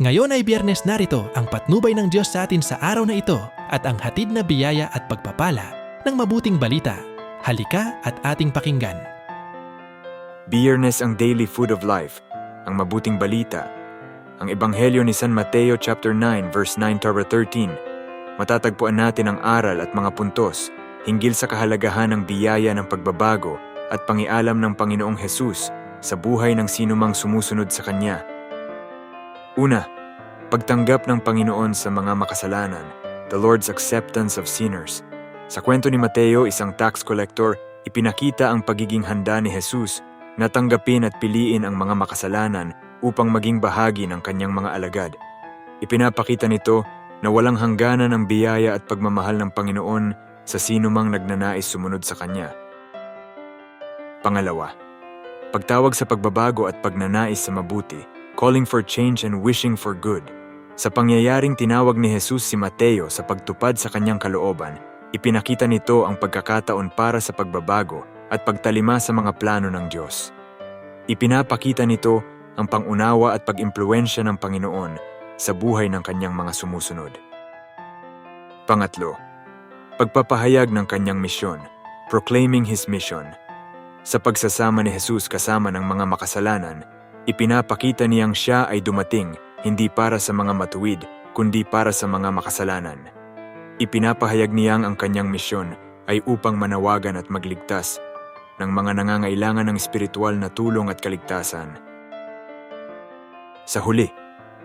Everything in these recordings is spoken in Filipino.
Ngayon ay biyernes narito ang patnubay ng Diyos sa atin sa araw na ito at ang hatid na biyaya at pagpapala ng mabuting balita. Halika at ating pakinggan. Biyernes ang daily food of life, ang mabuting balita. Ang Ebanghelyo ni San Mateo chapter 9 verse 9 to 13. Matatagpuan natin ang aral at mga puntos hinggil sa kahalagahan ng biyaya ng pagbabago at pangialam ng Panginoong Hesus sa buhay ng sinumang sumusunod sa Kanya. Una, pagtanggap ng Panginoon sa mga makasalanan, the Lord's acceptance of sinners. Sa kwento ni Mateo, isang tax collector, ipinakita ang pagiging handa ni Jesus na tanggapin at piliin ang mga makasalanan upang maging bahagi ng kanyang mga alagad. Ipinapakita nito na walang hangganan ang biyaya at pagmamahal ng Panginoon sa sinumang nagnanais sumunod sa Kanya. Pangalawa, pagtawag sa pagbabago at pagnanais sa mabuti, calling for change and wishing for good. Sa pangyayaring tinawag ni Jesus si Mateo sa pagtupad sa kanyang kalooban, ipinakita nito ang pagkakataon para sa pagbabago at pagtalima sa mga plano ng Diyos. Ipinapakita nito ang pangunawa at pag-impluensya ng Panginoon sa buhay ng kanyang mga sumusunod. Pangatlo, pagpapahayag ng kanyang misyon, proclaiming His mission. Sa pagsasama ni Jesus kasama ng mga makasalanan, ipinapakita niyang siya ay dumating hindi para sa mga matuwid, kundi para sa mga makasalanan. Ipinapahayag niyang ang kanyang misyon ay upang manawagan at magligtas ng mga nangangailangan ng espiritual na tulong at kaligtasan. Sa huli,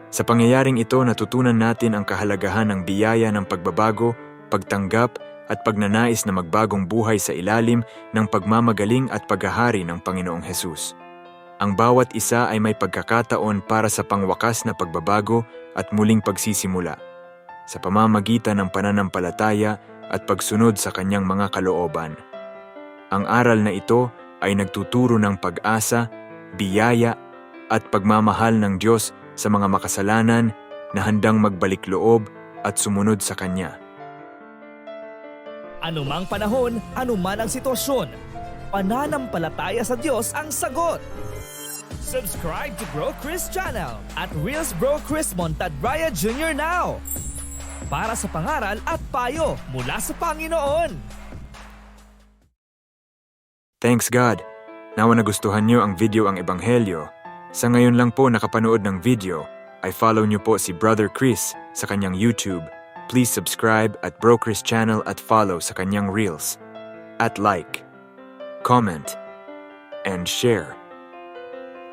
sa pangyayaring ito natutunan natin ang kahalagahan ng biyaya ng pagbabago, pagtanggap at pagnanais na magbagong buhay sa ilalim ng pagmamagaling at paghahari ng Panginoong Hesus. Ang bawat isa ay may pagkakataon para sa pangwakas na pagbabago at muling pagsisimula sa pamamagitan ng pananampalataya at pagsunod sa kanyang mga kalooban. Ang aral na ito ay nagtuturo ng pag-asa, biyaya at pagmamahal ng Diyos sa mga makasalanan na handang magbalik loob at sumunod sa Kanya. Anumang panahon, anuman ang sitwasyon, pananampalataya sa Diyos ang sagot. Subscribe to Bro Chris channel at Reels Bro Chris Montadbraya Jr. now para sa pangaral at payo mula sa Panginoon. Thanks God! Nawa nagustuhan nyo ang video ang Ebanghelyo. Sa ngayon lang po nakapanood ng video, ay follow nyo po si Brother Chris sa kanyang YouTube. Please subscribe at Bro Chris channel at follow sa kanyang Reels. At like, comment, and share.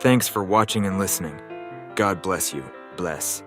Thanks for watching and listening. God bless you. Bless.